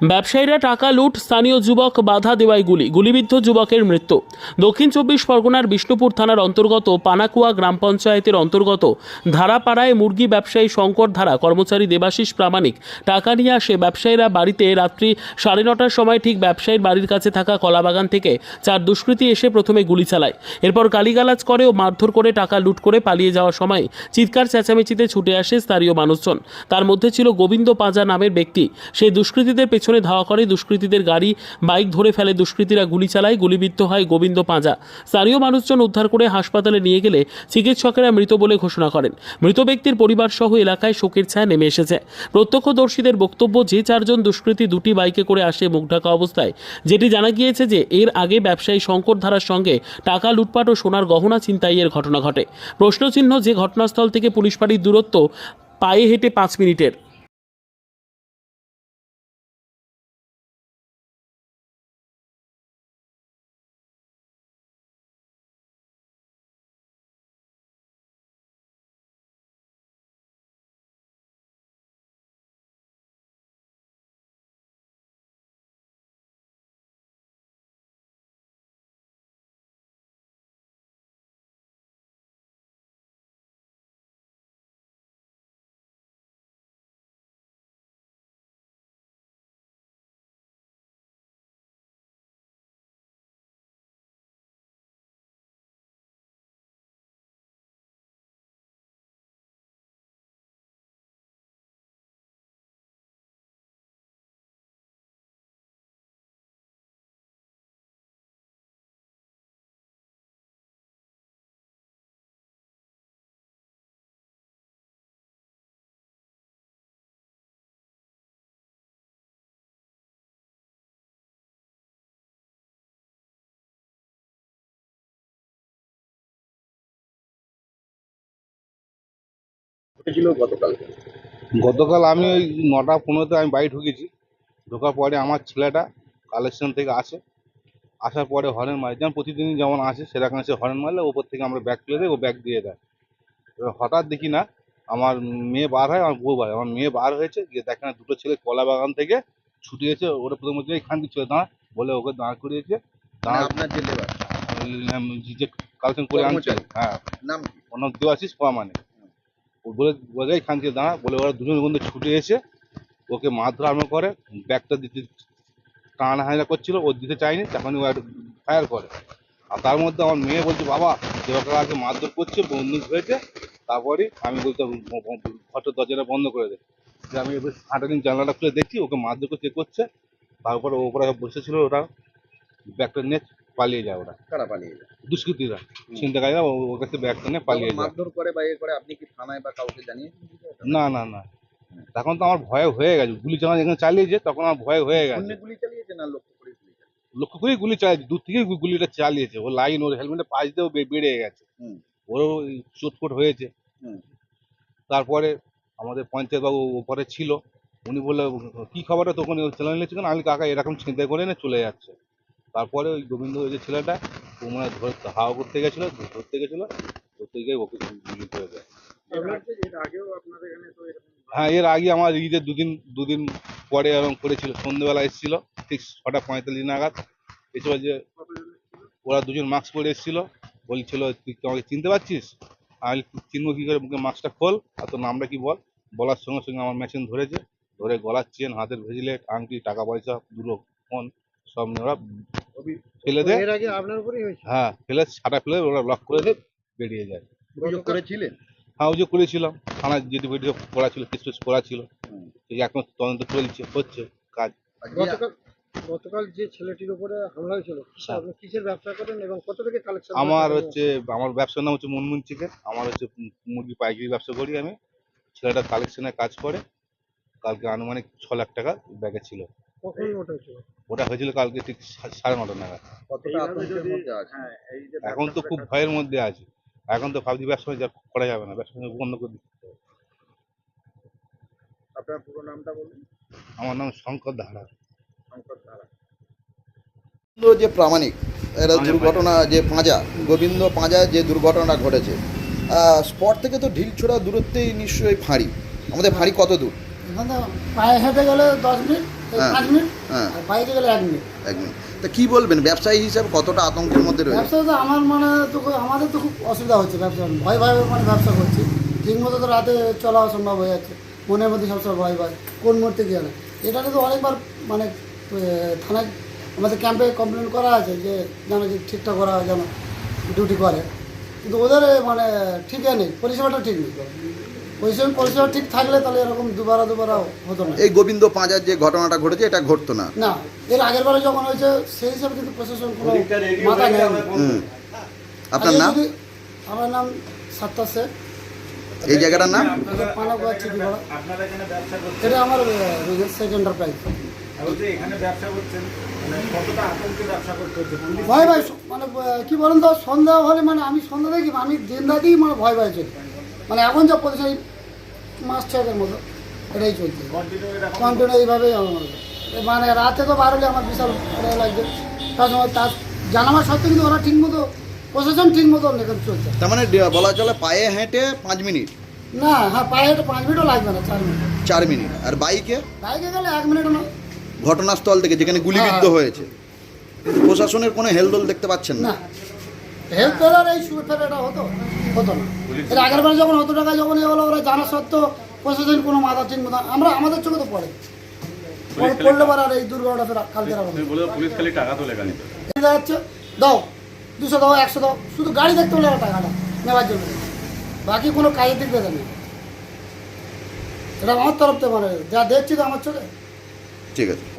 ব্যবসায়ীরা টাকা লুট, স্থানীয় যুবক বাধা দেওয়ায় গুলি, গুলিবিদ্ধ যুবকের মৃত্যু। দক্ষিণ চব্বিশ পরগনার বিষ্ণুপুর থানার অন্তর্গত পানাকুয়া গ্রাম পঞ্চায়েতের অন্তর্গত ধারাপাড়ায় মুরগি ব্যবসায়ী শঙ্কর ধারা, কর্মচারী দেবাশিস প্রামাণিক, টাকা নিয়ে আসে ব্যবসায়ীরা বাড়িতে রাত্রি সাড়ে নটার সময় ঠিক ব্যবসায়ীর বাড়ির কাছে থাকা কলাবাগান থেকে চার দুষ্কৃতী এসে প্রথমে গুলি চালায়। এরপর গালিগালাজ করে ও মারধর করে টাকা লুট করে পালিয়ে যাওয়ার সময় চিৎকার চেঁচামেচিতে ছুটে আসে স্থানীয় মানুষজন। তার মধ্যে ছিল গোবিন্দ পাঁজা নামের ব্যক্তি। সেই দুষ্কৃতীদের পেছনে ধাওয়া করে দুষ্কৃতীদের গাড়ি, বাইক ধরে ফেলে দুষ্কৃতীরা গুলি চালায়, গুলিবিদ্ধ হয় গোবিন্দ পাঁজা। স্থানীয় মানুষজন উদ্ধার করে হাসপাতালে নিয়ে গেলে চিকিৎসকেরা মৃত বলে ঘোষণা করেন। মৃত ব্যক্তির পরিবার সহ এলাকায় শোকের ছায়া নেমে এসেছে। প্রত্যক্ষদর্শীদের বক্তব্য, যে চারজন দুষ্কৃতী দুটি বাইকে করে আসে মুখ ঢাকা অবস্থায়, যেটি জানা গিয়েছে যে এর আগে ব্যবসায়ী শঙ্কর ধারার সঙ্গে টাকা লুটপাট ও সোনার গহনা ছিনতাইয়ের ঘটনা ঘটে। প্রশ্নচিহ্ন, যে ঘটনাস্থল থেকে পুলিশ ফাঁড়ির দূরত্ব পায়ে হেঁটে পাঁচ মিনিটের। ঘটেছিল গতকাল। গতকাল আমি ওই নটা পনেরোতে আমি বাড়ি ঢুকেছি। ঢোকার পরে আমার ছেলেটা কালেকশন থেকে আসে। আসার পরে হরেন মারে যেমন প্রতিদিন যেমন আসে সেরকম সে হরেন মারলে ওপর থেকে আমরা ব্যাগ তুলে দেয় ও ব্যাগ দিয়ে দেয়। এবার হঠাৎ দেখি না আমার মেয়ে বার হয় আমার বউ বার হয়। আমার মেয়ে বার হয়েছে গিয়ে দেখে না দুটো ছেলে কলা বাগান থেকে ছুটে এসে ওরা প্রথমে বলছে এখান থেকে চলে দাঁড়া বলে ওকে দাঁড় করিয়েছে মানে দাঁড়া আপনার যে লেবার যে কালেকশন করে আনছে হ্যাঁ। নাম কি? অন্য দেওয়া আছিস পাওয়া মানে বলে বলে এখান দাঁড়া। বলে ওরা দুজন বন্ধু ছুটে এসে ওকে মারধর আরম্ভ করে, ব্যাগটা দিতে টানা হাজা করছিল, ও দিতে চায়নি, তখনই ও ফায়ার করে। আর তার মধ্যে আমার মেয়ে বলছে, বাবা ওকে আগে মারধর করছে, বন্দুক হয়েছে তারপরে আমি বলতে ঘরের দরজাটা বন্ধ করে দে। যে আমি এবার হাঁটাদিন জানলাটা খুলে দেখছি, ওকে মারধর করছে করছে। তারপরে ওপরে বসেছিল ওরা। ব্যাগটা নিয়ে পালিয়ে যায় ওরা। কারা পালিয়ে যায়। দুষ্কৃতীরা। ছিনতাকারীরা ও- ওর কাছে ব্যাগটা নিয়ে পালিয়ে যায়। মারধর করে বা ইয়ে করে আপনি কি থানায় বা কাউকে জানিয়েছেন না না না। তখন তো আমার ভয় হয়ে গেছে। গুলি চালানো যেখানে চালিয়েছে তখন আমার ভয় হয়ে গেছে। গুলি চালিয়েছে না লক্ষ্য করে লক্ষ্য করেই গুলি চালিয়েছে দূর থেকেই গুলিটা চালিয়েছে। ও লাইন ওর হেলমেটে পাশ দিয়েও বেড়ে গেছে। ওরও চোটফোট হয়েছে। তারপরে আমাদের পঞ্চায়েত বাবু ওপরে ছিল। উনি বললে কি খবরটা তখন চ্যানেল নিচ্ছে কেন? আমি কাকা এরকম চিন্তা করে না চলে যাচ্ছে। তারপরে ওই গোবিন্দ ওই যে ছেলেটা ও মনে ধরতে হাওয়া করতে গেছিল ধরতে গেছিল, ধরতে গিয়ে ওকে গুলি করে দেয় হ্যাঁ এর আগে আমার ঈদের দুদিন দুদিন পরে এরকম করেছিল সন্ধ্যেবেলা এসেছিল, ঠিক ছটা পঁয়তাল্লিশ নাগাদ। এসব যে, ওরা দুজন মাস্ক পরে এসেছিল, বলছিল, তুই আমাকে চিনতে পারছিস? আমি চিনবো কী করে? মুখে মাস্কটা খোল, আর তোর নামটা কি বল? বলার সঙ্গে সঙ্গে আমার মেশিন ধরেছে, ধরে গলার চেন হাতের ভেজিলেট আংটি, টাকা পয়সা, দুটো ফোন সব নিয়ে ওরা ফেলে দেয় এর আগে আপনার উপরেই হয়েছে। হ্যাঁ ফেলে ছাটা ফেলে ওরা লক করে দিয়ে বেরিয়ে যায়। অভিযোগ করেছিলেন? হ্যাঁ ওই যে করেছিলাম। থানায় যেটি ভিডিও করা ছিল কিছু করা ছিল। এই এখন তদন্ত চলছে হচ্ছে কাজ। গতকাল গতকাল যে ছেলেটির উপরে হামলা হয়েছিল হ্যাঁ। আপনি কিসের ব্যবসা করেন এবং কত থেকে কালেকশন আমার হচ্ছে আমার ব্যবসার নাম হচ্ছে মুনমুন চিকেন। আমার হচ্ছে মুরগি পাইকারি ব্যবসা করি আমি। ছেলেটা কালেকশনে কাজ করে। কালকে আনুমানিক ছ লাখ টাকা ব্যাগে ছিল। কখন ওটা হয়েছিল? ওটা হয়েছিল কালকে ঠিক সাড়ে নটা নাগাদ। আছে? এখন তো খুব ভয়ের মধ্যে আছি। এখন তো ভাবছি ব্যবসা যা করা যাবে না ব্যবসা বন্ধ করে দিতে হবে। আপনার পুরো নামটা বলুন। আমার নাম শঙ্কর ধারা। শঙ্কর ধারা। যে প্রামাণিক এরা দুর্ঘটনা যে পাঁজা গোবিন্দ পাঁজা যে দুর্ঘটনা ঘটেছে। স্পট থেকে তো ঢিল ছোড়া দূরত্বেই নিশ্চয়ই ফাঁড়ি। আমাদের ফাঁড়ি কত দূর? পায়ে হেঁটে গেলে দশ মিনিট। হ্যাঁ। পাঁচ মিনিট। হ্যাঁ। আর বাইরে গেলে এক মিনিট। এক মিনিট। তা কি বলবেন? ব্যবসায়ী হিসাবে কতটা আতঙ্কের মধ্যে রয়েছে? ব্যবসা তো আমার মানে তো আমাদের তো খুব অসুবিধা হচ্ছে ব্যবসা। ভয় ভয় মানে ব্যবসা করছি। ঠিক মতো তো রাতে চলা অসম্ভব হয়ে যাচ্ছে। মনের মধ্যে সবসময় ভয় ভয় কোন মুহূর্তে গিয়ে না এটা তো অনেকবার মানে থানায় আমাদের ক্যাম্পে কমপ্লেন করা আছে যে যেন যে ঠিকঠাক করা হয় যেন ডিউটি করে। কিন্তু ওদের মানে ঠিকই নেই। পরিষেবাটা ঠিক নেই। পরিষেবা পরিষেবা ঠিক থাকলে তাহলে এরকম দুবারা দুবারা হতো না। এই গোবিন্দ পাঁজার যে ঘটনাটা ঘটেছে এটা ঘটতো না। না এর আগের বারে যখন হয়েছে সেই হিসাবে কিন্তু প্রশাসন কোনো মাথা নেয়নি। হুম। আপনার নাম? আমার নাম সাত্তা শেখ। এই জায়গাটার নাম? এটা আমার সেকেন্ড এন্টারপ্রাইজ ভয় ভয় মানে কি বলেন তো সন্ধ্যা হলে মানে আমি সন্ধ্যা দেখি আমি দিন রাতেই মানে ভয় ভয় চলি মানে এখন যা পজিশন মাস ছয়ের মতো এটাই চলছে। কন্টিনিউ এইভাবেই আমার মনে হয়। মানে রাতে তো বার হলে আমার বিশাল লাগছে তার সময় তার জানাবার সত্ত্বেও কিন্তু ওরা ঠিক মতো প্রশাসন ঠিক মতো এখন চলছে। তার মানে বলা চলে পায়ে হেঁটে পাঁচ মিনিট? না হ্যাঁ পায়ে হেঁটে পাঁচ মিনিটও লাগবে না চার মিনিট। চার মিনিট। আর বাইকে? বাইকে গেলে এক মিনিটও না ঘটনাস্থল থেকে যেখানে গুলিবিদ্ধ হ্যাঁ। হয়েছে। প্রশাসনের কোনো হেলদোল দেখতে পাচ্ছেন না। না হেল্প ফেলার এই সুর ফেলাটা হতো? হতো না। এর আগের বার যখন হতো টাকা যখন এ হলো ওরা জানা সত্ত্বেও প্রশাসন কোনো মাথা ঠিক মতো আমরা আমাদের চোখে তো পড়ে। পড়লে পরে আর এই দুর্ঘটনা ফের কালকে না। পুলিশ খালি টাকা দেখা যাচ্ছে দাও দুশো দাও একশো দাও শুধু গাড়ি দেখতে হলে ওরা টাকাটা নেওয়ার জন্য। বাকি কোনো কাজের দিক দেখে নেই। এটা আমার তরফ থেকে মানে যা দেখছি তো আমার চোখে। ঠিক আছে।